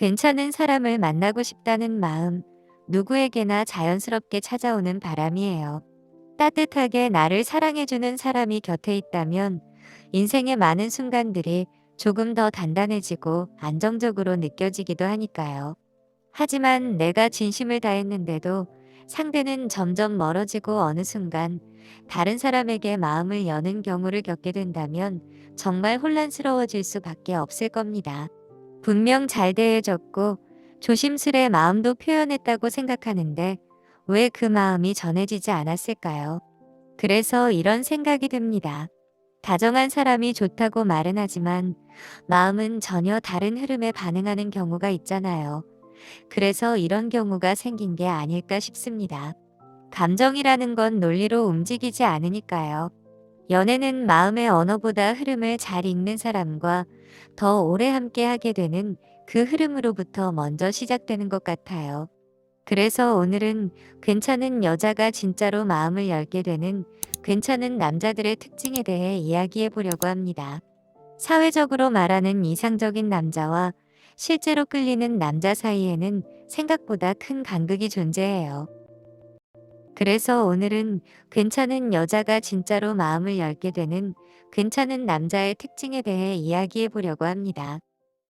괜찮은 사람을 만나고 싶다는 마음, 누구에게나 자연스럽게 찾아오는 바람이에요. 따뜻하게 나를 사랑해주는 사람이 곁에 있다면 인생의 많은 순간들이 조금 더 단단해지고 안정적으로 느껴지기도 하니까요. 하지만 내가 진심을 다했는데도 상대는 점점 멀어지고 어느 순간 다른 사람에게 마음을 여는 경우를 겪게 된다면 정말 혼란스러워질 수밖에 없을 겁니다. 분명 잘 대해줬고 조심스레 마음도 표현했다고 생각하는데 왜 그 마음이 전해지지 않았을까요? 그래서 이런 생각이 듭니다. 다정한 사람이 좋다고 말은 하지만 마음은 전혀 다른 흐름에 반응하는 경우가 있잖아요. 그래서 이런 경우가 생긴 게 아닐까 싶습니다. 감정이라는 건 논리로 움직이지 않으니까요. 연애는 마음의 언어보다 흐름을 잘 읽는 사람과 더 오래 함께 하게 되는 그 흐름으로부터 먼저 시작되는 것 같아요. 그래서 오늘은 괜찮은 여자가 진짜로 마음을 열게 되는 괜찮은 남자들의 특징에 대해 이야기해 보려고 합니다. 사회적으로 말하는 이상적인 남자와 실제로 끌리는 남자 사이에는 생각보다 큰 간극이 존재해요. 그래서 오늘은 괜찮은 여자가 진짜로 마음을 열게 되는 괜찮은 남자의 특징에 대해 이야기해 보려고 합니다.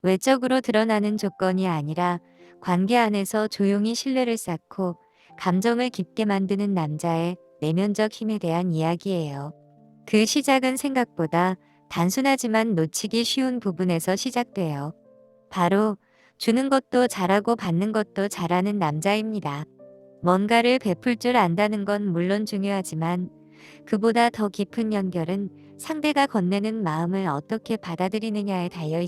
외적으로 드러나는 조건이 아니라 관계 안에서 조용히 신뢰를 쌓고 감정을 깊게 만드는 남자의 내면적 힘에 대한 이야기예요. 그 시작은 생각보다 단순하지만 놓치기 쉬운 부분에서 시작돼요. 바로 주는 것도 잘하고 받는 것도 잘하는 남자입니다. 뭔가를 베풀 줄 안다는 건 물론 중요하지만 그보다 더 깊은 연결은 상대가 건네는 마음을 어떻게 받아들이느냐에 달려